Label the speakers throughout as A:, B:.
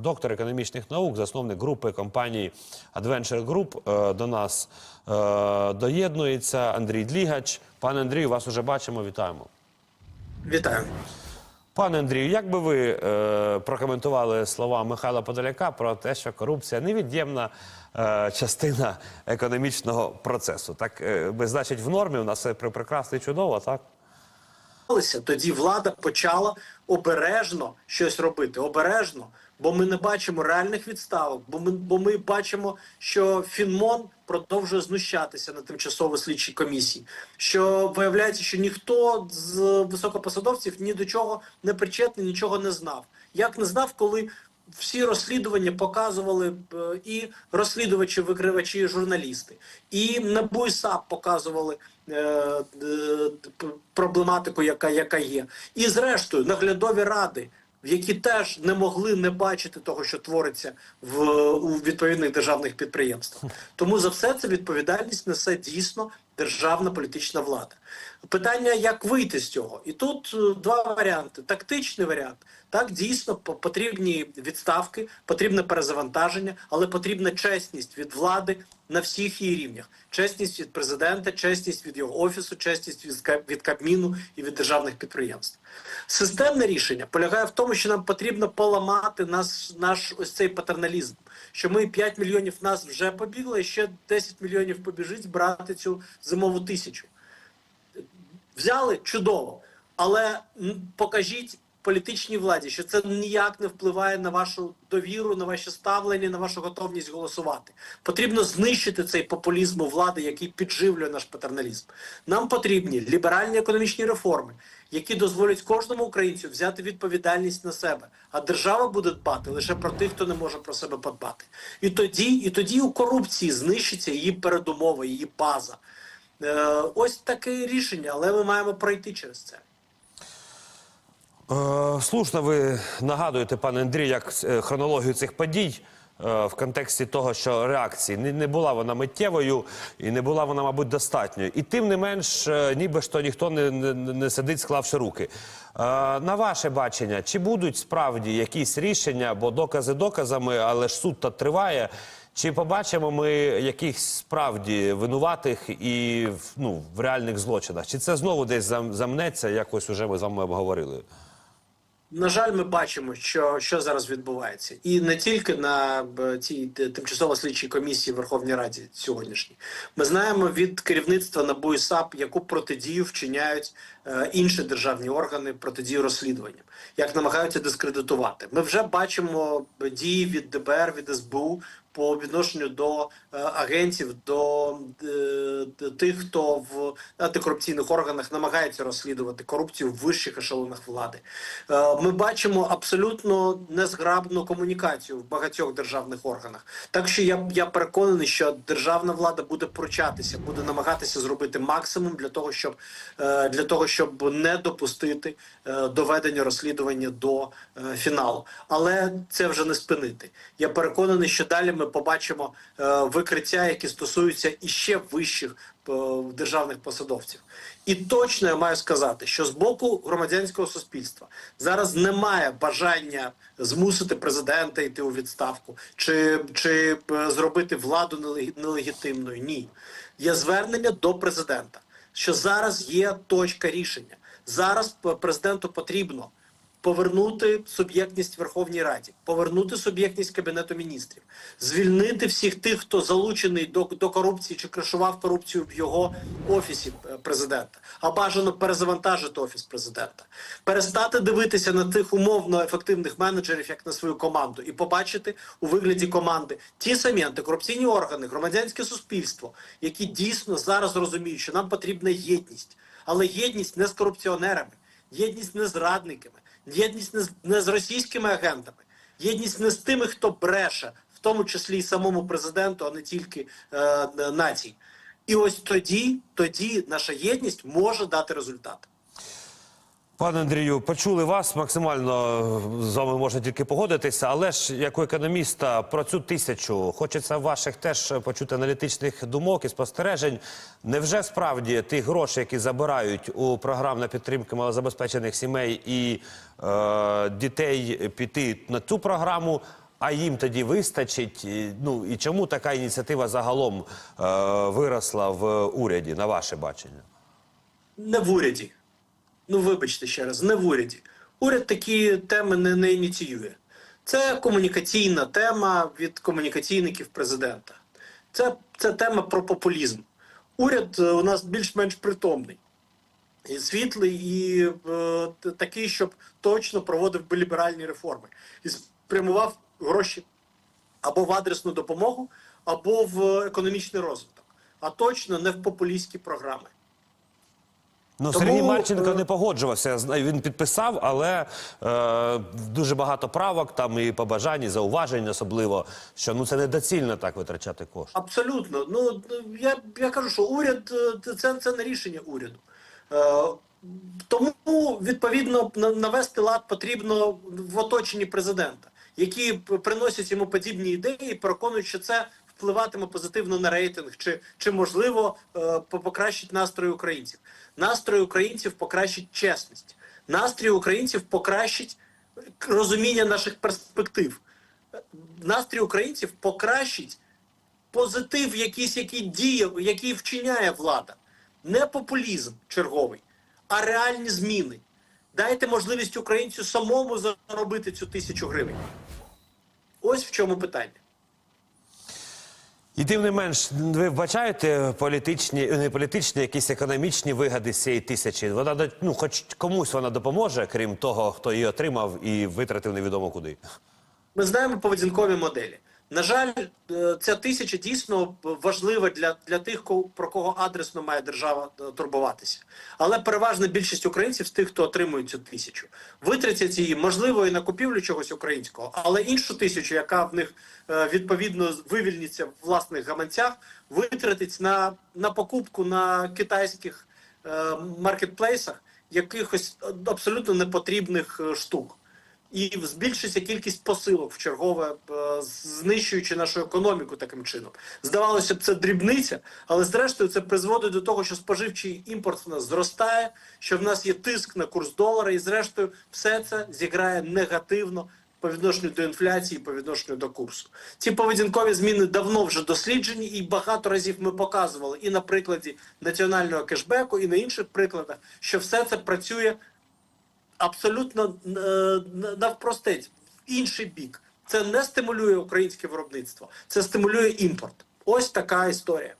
A: доктор економічних наук, засновник групи компанії Adventure Group. Е, До нас е, доєднується Андрій Длігач. Пане Андрію, вас уже бачимо. Вітаємо.
B: Вітаю.
A: Пане Андрію, як би ви е, прокоментували слова Михайла Подоляка про те, що корупція невід'ємна е, частина економічного процесу? Так, е, значить, в нормі у нас все прекрасно і чудово, так?
B: Тоді влада почала обережно щось робити. Обережно, бо ми не бачимо реальних відставок, бо ми, бо ми бачимо, що Фінмон продовжує знущатися на тимчасово слідчій комісії. Що виявляється, що ніхто з високопосадовців ні до чого не причетний, нічого не знав. Як не знав, коли всі розслідування показували е, і розслідувачі, викривачі, і журналісти, і НАБУ і САП показували е, е, проблематику, яка, яка є. І зрештою наглядові ради, які теж не могли не бачити того, що твориться в у відповідних державних підприємствах. Тому за все це відповідальність несе дійсно державна політична влада. Питання, як вийти з цього, і тут е, два варіанти: тактичний варіант. Так, дійсно потрібні відставки, потрібне перезавантаження, але потрібна чесність від влади на всіх її рівнях: чесність від президента, чесність від його офісу, чесність від Кабміну і від державних підприємств. Системне рішення полягає в тому, що нам потрібно поламати наш, наш ось цей патерналізм. Що ми 5 мільйонів нас вже побігли, і ще 10 мільйонів побіжить збирати цю зимову тисячу взяли чудово, але покажіть політичній владі, що це ніяк не впливає на вашу довіру, на ваше ставлення, на вашу готовність голосувати. Потрібно знищити цей популізм у влади, який підживлює наш патерналізм. Нам потрібні ліберальні економічні реформи, які дозволять кожному українцю взяти відповідальність на себе. А держава буде дбати лише про тих, хто не може про себе подбати. І тоді, і тоді у корупції знищиться її передумова, її база. Е, ось таке рішення, але ми маємо пройти через це.
A: Е, слушно ви нагадуєте, пане Андрій, як е, хронологію цих подій в контексті того, що реакції не, була вона миттєвою і не була вона, мабуть, достатньою. І тим не менш, ніби що ніхто не, не, не сидить, склавши руки. На ваше бачення, чи будуть справді якісь рішення, бо докази доказами, але ж суд то триває. Чи побачимо ми якихось справді винуватих і ну, в реальних злочинах? Чи це знову десь замнеться, якось уже ми з вами обговорили?
B: На жаль, ми бачимо, що, що зараз відбувається, і не тільки на цій тимчасово слідчій комісії Верховній Раді сьогоднішній. Ми знаємо від керівництва НАБУ і САП, яку протидію вчиняють е, інші державні органи протидію розслідуванням, як намагаються дискредитувати. Ми вже бачимо дії від ДБР, від СБУ по відношенню до е, агентів, до е, тих, хто в антикорупційних органах намагається розслідувати корупцію в вищих ешелонах влади. Е, Ми бачимо абсолютно незграбну комунікацію в багатьох державних органах. Так що я, я переконаний, що державна влада буде пручатися, буде намагатися зробити максимум для того, щоб е, для того, щоб не допустити е, доведення розслідування до е, фіналу. Але це вже не спинити. Я переконаний, що далі ми побачимо е, викриття, які стосуються іще вищих е, державних посадовців. І точно я маю сказати, що з боку громадянського суспільства зараз немає бажання змусити президента йти у відставку чи, чи е, зробити владу нелег- нелегітимною. Ні, є звернення до президента, що зараз є точка рішення. Зараз президенту потрібно повернути суб'єктність Верховній Раді, повернути суб'єктність Кабінету міністрів, звільнити всіх тих, хто залучений до, до корупції чи кришував корупцію в його офісі е, президента, а бажано перезавантажити офіс президента, перестати дивитися на тих умовно ефективних менеджерів як на свою команду, і побачити у вигляді команди ті самі антикорупційні органи, громадянське суспільство, які дійсно зараз розуміють, що нам потрібна єдність, але єдність не з корупціонерами, єдність не з радниками, єдність не з, не з російськими агентами, єдність не з тими, хто бреше, в тому числі і самому президенту, а не тільки е, нації. І ось тоді, тоді наша єдність може дати результат.
A: Пане Андрію, почули вас максимально е, з вами можна тільки погодитися, але ж як у економіста про цю тисячу хочеться ваших теж почути аналітичних думок і спостережень. Невже справді ті гроші, які забирають у програм на підтримку малозабезпечених сімей і е, дітей піти на цю програму? А їм тоді вистачить. Ну і чому така ініціатива загалом е, виросла в уряді, на ваше бачення?
B: Не в уряді. Ну, вибачте ще раз, не в уряді. Уряд такі теми не, не ініціює. Це комунікаційна тема від комунікаційників президента. Це, це тема про популізм. Уряд е, у нас більш-менш притомний. І світлий, і е, такий, щоб точно проводив би ліберальні реформи і спрямував гроші або в адресну допомогу, або в економічний розвиток, а точно не в популістські програми.
A: Ну,
B: Тому,
A: Сергій Марченко
B: е,
A: не погоджувався. Він підписав, але е, дуже багато правок, там і побажань, і зауважень, особливо, що ну це недоцільно так витрачати кошти.
B: Абсолютно. Ну я, я кажу, що уряд е, це, це не рішення уряду. Е, тому відповідно на- навести лад потрібно в оточенні президента, які приносять йому подібні ідеї, і переконують, що це впливатиме позитивно на рейтинг, чи, чи можливо е, покращить настрій українців. Настрій українців покращить чесність. Настрій українців покращить розуміння наших перспектив. Настрій українців покращить позитив, якийсь, який діє, який вчиняє влада. Не популізм черговий, а реальні зміни. Дайте можливість українцю самому заробити цю тисячу гривень. Ось в чому питання.
A: І тим не менш, ви вбачаєте політичні, не політичні, якісь економічні вигади з цієї тисячі. Вона ну, хоч комусь вона допоможе, крім того, хто її отримав і витратив невідомо куди.
B: Ми знаємо поведінкові моделі. На жаль, е, ця тисяча дійсно важлива для, для тих, про кого адресно має держава е, турбуватися. Але переважна більшість українців з тих, хто отримує цю тисячу, витратять її, можливо, і на купівлю чогось українського, але іншу тисячу, яка в них е, відповідно вивільниться в власних гаманцях, витратить на, на покупку на китайських маркетплейсах якихось абсолютно непотрібних штук і збільшиться кількість посилок в чергове, е, знищуючи нашу економіку таким чином. Здавалося б, це дрібниця, але зрештою це призводить до того, що споживчий імпорт в нас зростає, що в нас є тиск на курс долара, і зрештою все це зіграє негативно по відношенню до інфляції, по відношенню до курсу. Ці поведінкові зміни давно вже досліджені, і багато разів ми показували і на прикладі національного кешбеку, і на інших прикладах, що все це працює абсолютно е, навпростець, в інший бік. Це не стимулює українське виробництво, це стимулює імпорт. Ось така історія.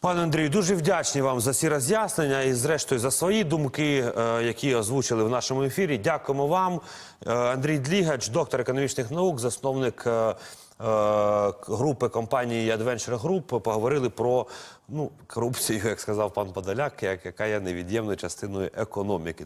A: Пане Андрію, дуже вдячні вам за ці роз'яснення і, зрештою, за свої думки, е, які озвучили в нашому ефірі. Дякуємо вам. Е, Андрій Длігач, доктор економічних наук, засновник групи компанії Adventure Group. Поговорили про ну, корупцію, як сказав пан Подоляк, як- яка є невід'ємною частиною економіки.